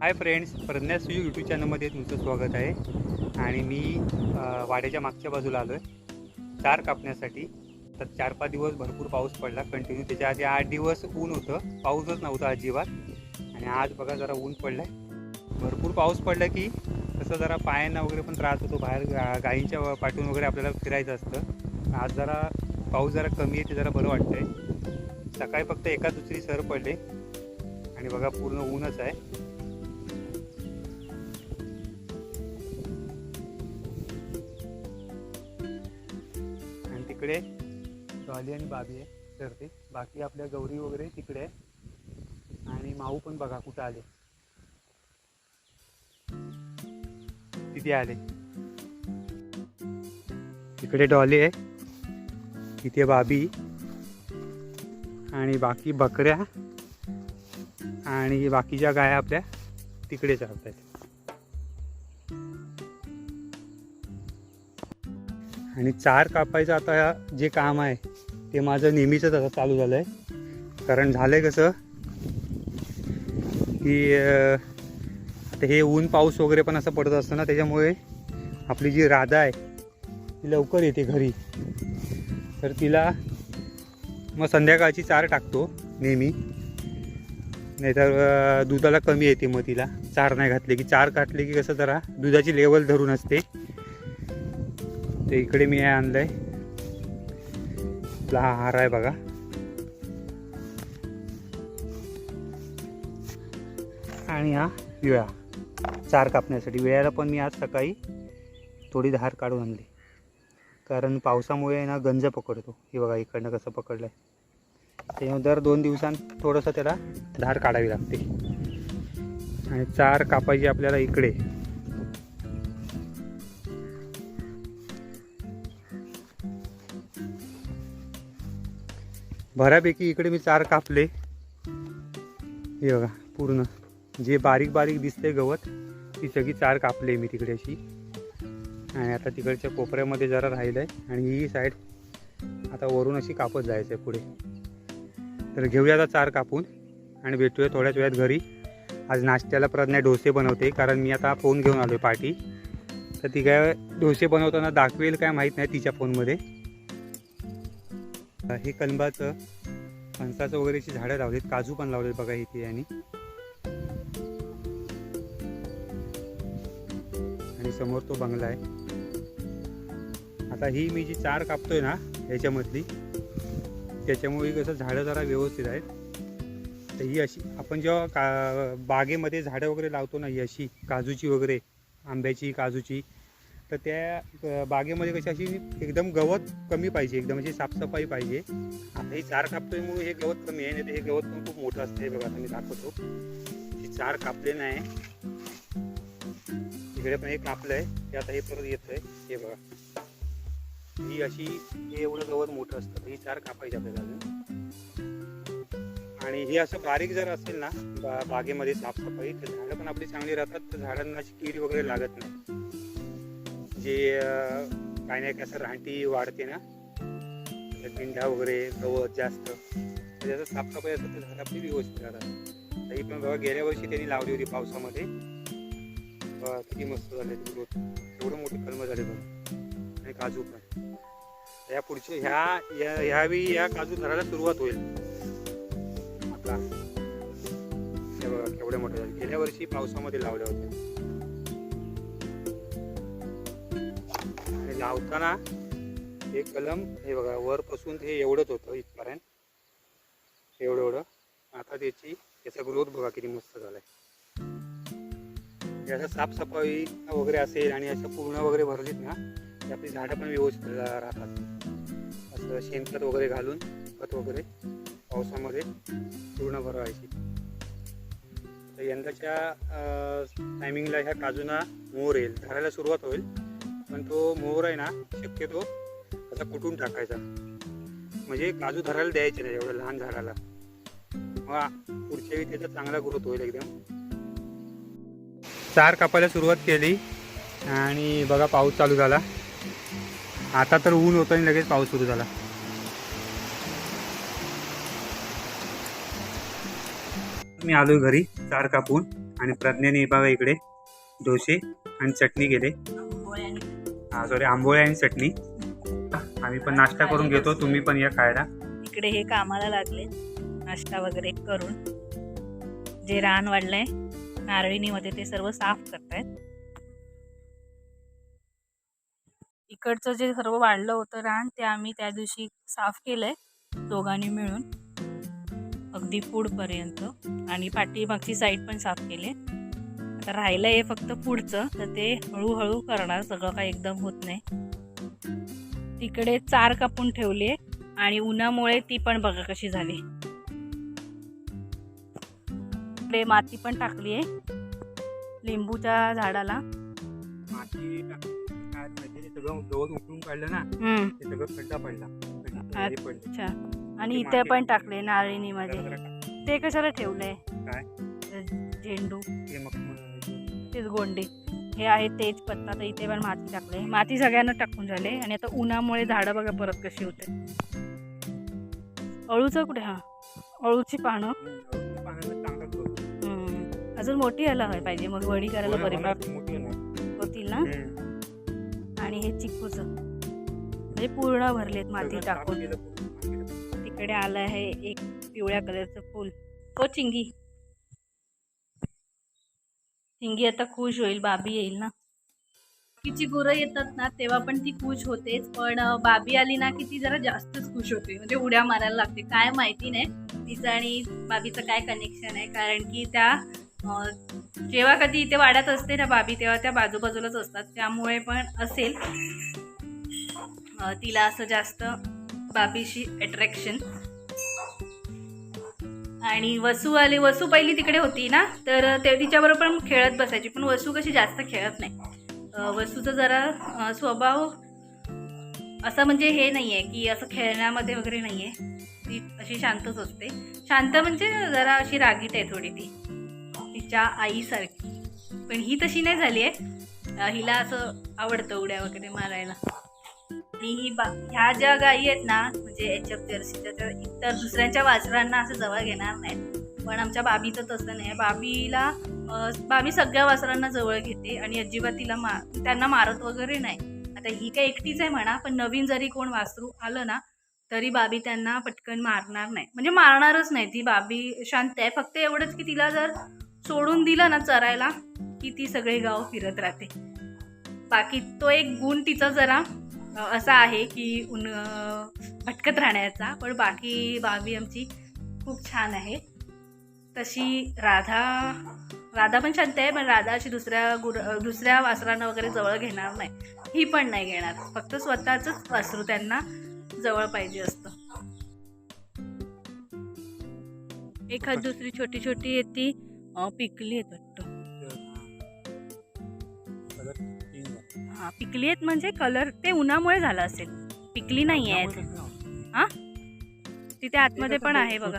Hi friends Pragya Suyu YouTube चॅनलमध्ये तुमचं स्वागत आहे. आणि मी वाड्याच्या मागच्या बाजूला आलो आहे चार कापण्यासाठी. तर चार पाच दिवस भरपूर पाऊस पडला. कंटिन्यू त्याच्या आधी आठ दिवस ऊन होतं. पाऊसच नव्हता अजिबात. आणि आज बघा जरा ऊन पडलं आहे भरपूर पाऊस पडला की तसं जरा पायांना वगैरे पण त्रास होतो. बाहेर गाईंच्या पाठून वगैरे आपल्याला फिरायचं असतं. आज जरा पाऊस जरा कमी आहे ते जरा बरं वाटतंय. सकाळी फक्त एका दुसरी सर पडले. आणि बघा पूर्ण ऊनच आहे. इकडे डॉली आणि बाबी आहे चरते बाकी आपल्या गौरी वगैरे तिकडे आहे. आणि माऊ पण बघा कुठं आले. तिथे आले. तिकडे डॉली आहे. तिथे बाबी. आणि बाकी बकऱ्या. आणि बाकीच्या गाया आपल्या तिकडे चालत आहेत आणि चार कापायचं आता जे काम आहे ते माझं नेहमीचंच आता चालू झालं आहे कारण झालं आहे कसं की आता हे ऊन पाऊस वगैरे पण असं पडत असतं ना त्याच्यामुळे आपली जी राधा आहे ती लवकर येते घरी. तर तिला मग संध्याकाळची चार टाकतो नेहमी. नाहीतर दुधाला कमी येते मग तिला. चार नाही घातले की चार घातले की कसं जरा दुधाची लेवल धरून असते. ते इकडे मी आणलं आणलंय. आपला हा हार आहे बघा. आणि हा विळा. चार कापण्यासाठी. विळ्याला पण मी आज सकाळी थोडी धार काढून आणली. कारण पावसामुळे ना गंज पकडतो. हे बघा इकडनं कसं पकडलंय. त्यामुळे दर दोन दिवसांत थोडंसं त्याला धार काढावी लागते. आणि चार कापायची आपल्याला इकडे. बऱ्यापैकी इकडे मी चार कापले. हे बघा पूर्ण. जे बारीक बारीक दिसते गवत ती सगळी चार कापले मी तिकडे अशी. आणि आता तिकडच्या कोपऱ्यामध्ये जरा राहिलं आहे आणि ही साईड आता वरून अशी कापत जायचं आहे पुढे. तर घेऊया आता चार कापून आणि भेटूया थोड्याच वेळात घरी. आज नाश्त्याला प्रज्ञा डोसे बनवते कारण मी आता फोन घेऊन आलो आहे पार्टी. तर ती काय डोसे बनवताना दाखवेल काय माहीत नाही तिच्या फोनमध्ये. हे कलंबाचं फणसाचं वगैरेची झाडं लावलीत काजू पण लावलेत बघा इथे यांनी आणि समोर तो बंगला आहे. आता ही मी जी चार कापतोय ना ह्याच्यामधली त्याच्यामुळे कसं झाडं जरा व्यवस्थित आहेत. तर ही अशी आपण जेव्हा का बागेमध्ये झाडं वगैरे लावतो ना ही अशी काजूची वगैरे आंब्याची काजूची तर त्या बागेमध्ये कशी अशी एकदम गवत कमी पाहिजे एकदम अशी साफसफाई पाहिजे. आता ही चार कापतोय हे गवत कमी आहे नाही तर हे गवत पण खूप मोठं असतं. हे बघा आता मी दाखवतो. ही चार कापले नाही. इकडे पण हे कापलंय. हे आता हे परत येतंय. हे बघा. ही अशी हे एवढं गवत मोठं असतं. ही चार कापायची आपल्याला अजून. आणि हे असं बारीक जर असेल ना बा बागेमध्ये साफसफाई तर झाडं पण आपली चांगली राहतात. तर झाडांना अशी कीड वगैरे लागत नाही. म्हणजे, जे काय काही नाही कसं राहटी वाढते ना. त्याच्यात वगैरे गवत जास्त. म्हणजे त्याचं साफसफाई असतं तर आपली व्यवस्थित राहतात. तरी पण बघा गेल्या वर्षी त्यांनी लावली होती पावसामध्ये. किती मस्त झाले ग्रोथ एवढं मोठे कलम झाले बघा. आणि काजू पण. या पुढचे ह्या या- ह्यावेळी या काजू धरायला सुरुवात होईल. आपला हे बघा केवढ्या मोठ्या झाले. गेल्या वर्षी पावसामध्ये लावल्या होत्या. लावताना हे कलम हे बघा वरपासून ते एवढंच होतं इथपर्यंत. एवढं एवढं आता त्याची त्याचा ग्रोथ बघा किती मस्त झालाय. याचा असं साफसफाई वगैरे असेल आणि असं पूर्ण वगैरे भरलीत ना की आपली झाडं पण व्यवस्थित राहतात. असं शेणखत वगैरे घालून खत वगैरे पावसामध्ये पूर्ण भरवायची तर यंदाच्या टायमिंगला ह्या काजूना मोर येईल. धरायला सुरुवात होईल. पण तो मोर आहे ना शक्यतो असा कुटून टाकायचा. म्हणजे काजू धरायला द्यायचे नाही एवढ्या लहान झाडाला. मग पुढच्या वेळी त्याचा चांगला ग्रोथ होईल एकदम. चार कापायला सुरुवात केली आणि बघा पाऊस चालू झाला. आता तर ऊन होतं आणि लगेच पाऊस सुरू झाला. मी आलोय घरी चार कापून आणि प्रज्ञेने बघा इकडे डोसे आणि चटणी केले. सॉरी आंबोळे आणि चटणी. आम्ही पण नाश्ता करून घेतो तुम्ही पण या खायला. इकडे हे कामाला लागले. नाश्ता वगैरे करून. जे रान वाढलंय नारळीनीमध्ये ते सर्व साफ करतायत. इकडचं जे सर्व वाढलं होतं रान ते आम्ही त्या दिवशी साफ केलंय दोघांनी मिळून. अगदी पुढपर्यंत आणि पाठीमागची साईड पण साफ केली. राहिलं आहे फक्त पुढचं. तर ते हळूहळू करणार. सगळं काही एकदम होत नाही. तिकडे चार कापून ठेवली आणि उन्हामुळे ती पण बघा कशी झाली. इकडे माती पण टाकली आहे लिंबूच्या झाडाला. माती काढलं ना ते सगळं खड्डा पडला. अच्छा. आणि इथे पण टाकली. जरा टाक. ते कशाला ठेवलंय? काय? झेंडू. तेच गोंडे. हे आहे तेज पत्ता तर इथे पण माती टाकले. माती सगळ्यांना टाकून झाले. आणि आता उन्हामुळे झाडं बघा परत कशी होते. अळूचं कुठे? हा. अळूची पानं. अजून मोठी यायला हवी पाहिजे. मग वडी करायला बरी. होतील ना. आणि हे चिकूचं. म्हणजे पूर्ण भरलेत माती टाकून. तिकडे आलं आहे एक पिवळ्या कलरचं फूल. हो थिंगी आता खुश होईल बाबी येईल ना. बाकीची गुरं येतात ना तेव्हा पण ती खुश होतेच. पण बाबी आली ना की ती जरा जास्तच खुश होते. म्हणजे उड्या मारायला लागते. काय माहिती नाही. तिचं आणि बाबीचं काय कनेक्शन आहे. कारण की त्या जेव्हा कधी इथे वाड्यात असते ना बाबी तेव्हा त्या बाजूबाजूलाच असतात. त्यामुळे पण असेल. तिला असं जास्त बाबीशी अट्रॅक्शन आणि वसू आली वसू पहिली तिकडे होती ना तर ते तिच्याबरोबर पण खेळत बसायची पण वसू कशी जास्त खेळत नाही. वसूचा जरा स्वभाव असा म्हणजे हे नाही आहे की असं खेळण्यामध्ये वगैरे नाही आहे ती अशी शांतच असते. शांत म्हणजे जरा अशी रागीट आहे थोडी ती तिच्या आईसारखी. पण ही तशी नाही झाली आहे हिला असं आवडतं उड्या वगैरे मारायला. आणि ही बा ह्या ज्या गायी आहेत ना म्हणजे एच एफ जर्सीच्या त्याच्या इतर दुसऱ्यांच्या वासरांना असं जवळ घेणार नाहीत. पण आमच्या बाबीचं तसं नाही. बाबीला बाबी सगळ्या वासरांना जवळ घेते आणि अजिबात तिला मा त्यांना मारत वगैरे नाही. आता ही काय एकटीच आहे म्हणा पण नवीन जरी कोण वासरू आलं ना तरी बाबी त्यांना पटकन मारणार नाही. म्हणजे मारणारच नाही ती बाबी. शांत आहे. फक्त एवढंच की तिला जर सोडून दिलं ना चरायला की ती सगळे गाव फिरत राहते. बाकी तो एक गुण तिचा जरा असा आहे की उन भटकत राहण्याचा पण बाकी बाबी आमची खूप छान आहे तशी राधा राधा पण शांत आहे पण राधा अशी दुसऱ्या गुर दुसऱ्या वासरांना वगैरे जवळ घेणार नाही. ही पण नाही घेणार. फक्त स्वतःच वासरू त्यांना जवळ पाहिजे असतं. एखाद दुसरी छोटी छोटी येते ती पिकली आहेत वाटतं. हा पिकली आहेत म्हणजे कलर ते उन्हामुळे झालं असेल. पिकली नाही आहेत. कसं तिथे आतमध्ये पण आहे बघा.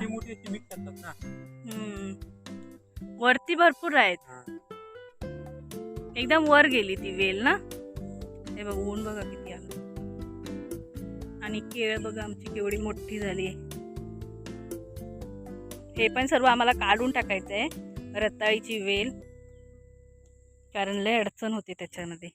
वरती भरपूर आहेत. हा. एकदम वर गेली ती वेल ना? हे बघ ऊन बघा किती आलं. आणि केळ बघा आमची केवढी मोठी झाली आहे. हे पण सर्व आम्हाला काढून टाकायचं आहे रताळीची वेल. कारण लय अडचण होते त्याच्यामध्ये.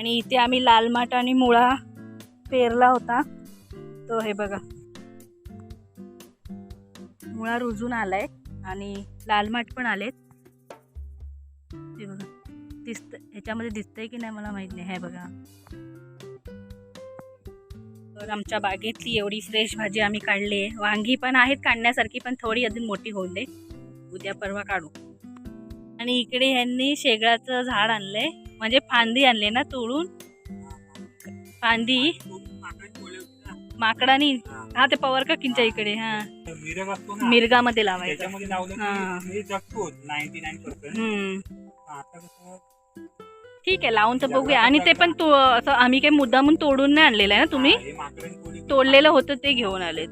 आणि इथे आम्ही लाल माठ आणि मुळा पेरला होता. तो हे बघा. मुळा रुजून आलाय आणि लाल माठ पण आलेत. हे बघा. दिसत ह्याच्यामध्ये दिसतंय की नाही मला माहीत नाही. हे बघा. तर आमच्या बागेतली एवढी फ्रेश भाजी आम्ही काढली आहे. वांगी पण आहेत काढण्यासारखी पण थोडी अजून मोठी होऊन दे. उद्या परवा काढू. आणि इकडे ह्यांनी शेगळाचं झाड आणलंय. म्हणजे फांदी आणले ना तोडून? फांदी. माकडानी? हा. ते पवार काकींच्या इकडे हा. मिरगामध्ये लावायचं. की ठीक आहे लावून तर बघूया. आणि ते पण तो असं आम्ही काही मुद्दामून तोडून नाही आणलेलं आहे ना तुम्ही? तोडलेलं होतं ते घेऊन आलेत.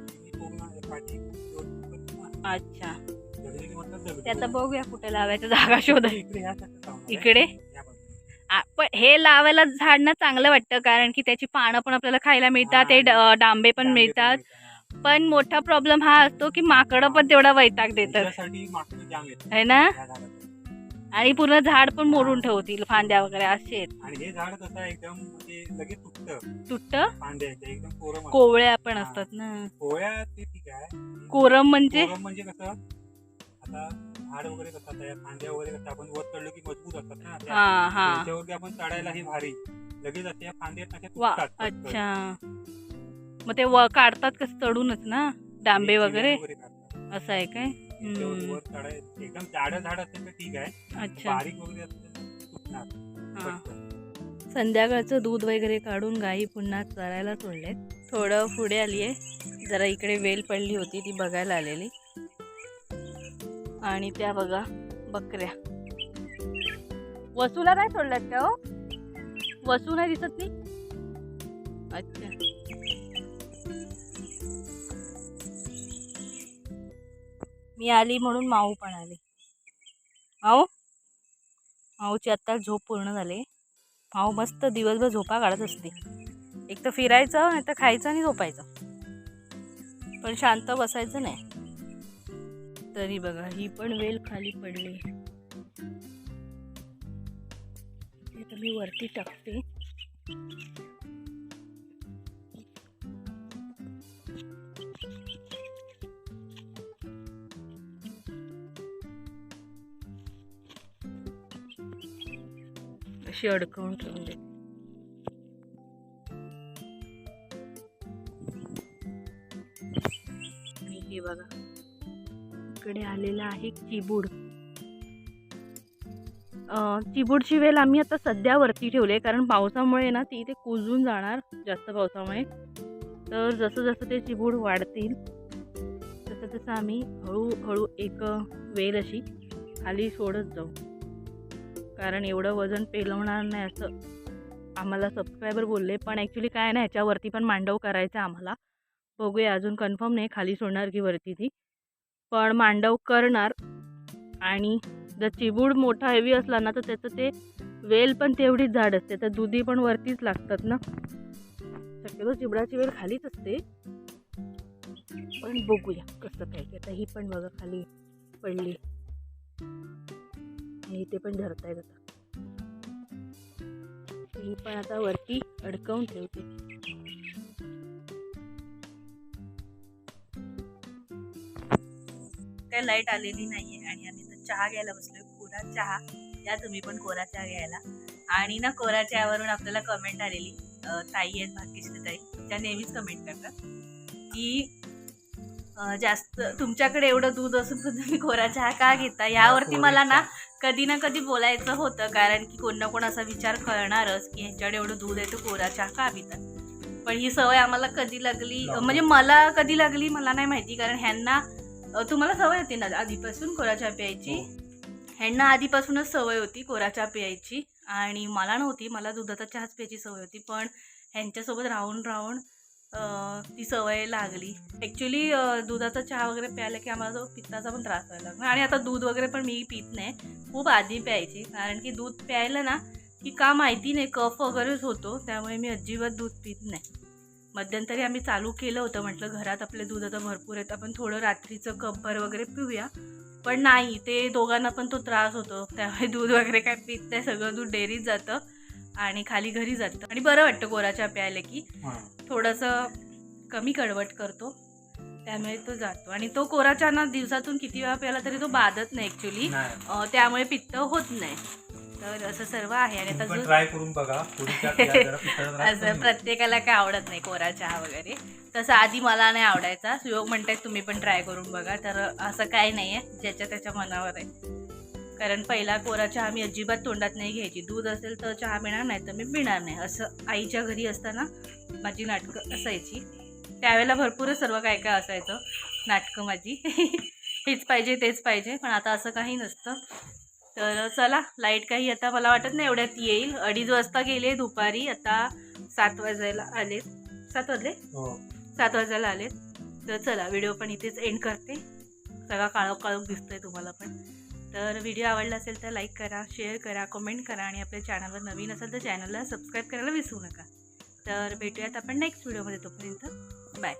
अच्छा. दगडी म्हटलं दगडी. ते आता बघूया कुठे लावायचं जागा शोधा इकडे? पण हे लावायला झाड ना चांगलं वाटतं कारण की त्याची पानं पण आपल्याला खायला मिळतात ते डांबे पण मिळतात. पण मोठा प्रॉब्लेम हा असतो की माकडं पण तेवढा वैताग देतात. है ना. आणि पूर्ण झाड पण मोडून ठेवतील फांद्या वगैरे असे म्हणजे तुटतं. कोवळ्या पण असतात ना. कोवळ्या कोरम म्हणजे? म्हणजे कसं? आता झाड वगैरे कसं फांद्या वगैरे कसं आपण वर चढलो की मजबूत असतात ना त्या. हा हा. त्याच्यावरती आपण चढायला ही भारी. लगेच असे या फांद्या अशा वा तुटतात पटकन. अच्छा. मग ते व काढतात कसं चढूनच ना? डांबे वगैरे? काढतात. असं आहे काय? त्याच्यावर हम्म. वर चढाय एकदम जाडं झाड असेल तर ठीक आहे. अच्छा. बारीक वगैरे असेल तर तुटणार. हा. पटकन. संध्याकाळचं दूध वगैरे काढून गाई पुन्हा चरायला सोडलेत. थोडं पुढे आली आहे जरा इकडे वेल पडली होती ती बघायला आलेली. आणि त्या बघा बकऱ्या. वसूला नाही सोडल्यात का हो? वसू नाही दिसत नाही अच्छा. मी आली म्हणून माऊ पण आली. माऊ? माऊची आत्ता झोप पूर्ण झाली. माऊ मस्त दिवसभर झोपा काढत असते. एक तर फिरायचं नाही तर खायचं आणि झोपायचं. पण शांत बसायचं नाही. तरी बघा ही पण वेल खाली पडली. ते तर मी वरती टाकते. अशी अडकवून ठेवून दे. हे बघा. इकडे आलेला आहे चिबूड चिबूडची वेल आम्ही आता सध्या वरती ठेवली आहे कारण पावसामुळे ना ती इथे कुजून जाणार जास्त पावसामुळे. तर जसं जसं ते चिबूड वाढतील तसं तसं आम्ही हळूहळू एक वेल अशी खाली सोडत जाऊ. कारण एवढं वजन पेलवणार नाही असं आम्हाला सबस्क्रायबर बोलले पण ॲक्च्युली काय नाही ह्याच्यावरती पण मांडव करायचं आम्हाला. बघूया अजून कन्फर्म नाही खाली सोडणार की वरती ती. पण मांडव करणार आणि जर चिबूड मोठा हेवी असला ना तर त्याचं ते वेल पण तेवढीच झाड असते. तर दुधी पण वरतीच लागतात ना. शक्यतो चिबडाची वेल खालीच असते. पण बघूया कसं काय की आता ही पण बघा खाली पडली. आणि इथे पण झरतायत आता. ही पण आता वरती अडकवून ठेवते. काय लाइट आलेली नाहीये आणि आम्ही तर चहा घ्यायला बसलोय. कोरा चहा. या तुम्ही पण कोरा चहा घ्यायला. आणि ना कोरा चहावरून आपल्याला कमेंट आलेली ताई आहेत भाग्यश्री ताई. त्या नेहमीच कमेंट करतात की जास्त तुमच्याकडे एवढं दूध असून तुम्ही कोरा चहा का घेता? यावरती मला ना कधी ना कधी बोलायचं होतं. कारण की कोण ना कोण असा विचार करणारच की ह्यांच्याकडे एवढं दूध आहे तर कोरा चहा का पितात? पण ही सवय आम्हाला कधी लागली. म्हणजे मला कधी लागली? मला नाही माहिती. कारण ह्यांना तुम्हाला सवय होती ना आधीपासून कोरा चहा प्यायची ह्यांना आधीपासूनच सवय होती कोरा चहा प्यायची आणि मला नव्हती मला दुधाचा चहाच प्यायची सवय होती पण ह्यांच्यासोबत राहून राहून ती सवय लागली. ॲक्च्युली दुधाचा चहा वगैरे प्यायला की आम्हाला तो पित्ताचा पण त्रास व्हायला लागला. आणि आता दूध वगैरे पण मी पित नाही खूप आधी प्यायची. कारण की दूध प्यायलं ना की का माहिती नाही कफ वगैरेच होतो त्यामुळे मी अजिबात दूध पित नाही. मध्यंतरी आम्ही चालू केलं होतं. म्हटलं घरात आपले दूध आता भरपूर आहेत. आपण थोडं रात्रीचं कपभर वगैरे पिऊया. पण नाही ते दोघांना पण तो त्रास होतो. त्यामुळे दूध वगैरे काय पित नाही. सगळं दूध डेअरीत जातं आणि खाली घरी जातं. आणि बरं वाटतं कोराच्या प्यायला की. थोडंसं कमी कडवट करतो. त्यामुळे तो जातो. आणि तो कोरा चहा ना दिवसातून किती वेळा प्याला तरी तो बाधत नाही ॲक्च्युली. त्यामुळे पित्त होत नाही. तर असं सर्व आहे आणि आता ट्राय करून बघा. असं. प्रत्येकाला काय आवडत नाही कोरा चहा वगैरे. तसं आधी मला नाही आवडायचा. सुयोग म्हणतायत तुम्ही पण ट्राय करून बघा. तर असं काय नाही आहे ज्याच्या त्याच्या मनावर आहे. कारण पहिला कोरा चहा मी अजिबात तोंडात नाही घ्यायची. दूध असेल तर चहा पिणार नाही तर मी पिणार नाही. असं आईच्या घरी असताना माझी नाटकं असायची. त्यावेळेला भरपूरच सर्व काय काय असायचं. नाटकं माझी. हेच पाहिजे तेच पाहिजे. पण आता असं काही नसतं. तर चला लाइट काही आता मला वाटत नाही एवढ्यात येईल. अडीच वाजता गेले दुपारी आता सात वाजायला आलेत. सात वाजले? हो. सात वाजायला आलेत. तर चला व्हिडिओ पण इथेच एंड करते. सगळा काळोख काळोख दिसतोय तुम्हाला पण. तर व्हिडिओ आवडला असेल तर लाईक करा शेअर करा कमेंट करा आणि आपल्या चॅनलवर नवीन असेल तर चॅनलला सबस्क्राईब करायला विसरू नका. तर भेटूयात आपण नेक्स्ट व्हिडिओमध्ये तोपर्यंत. बाय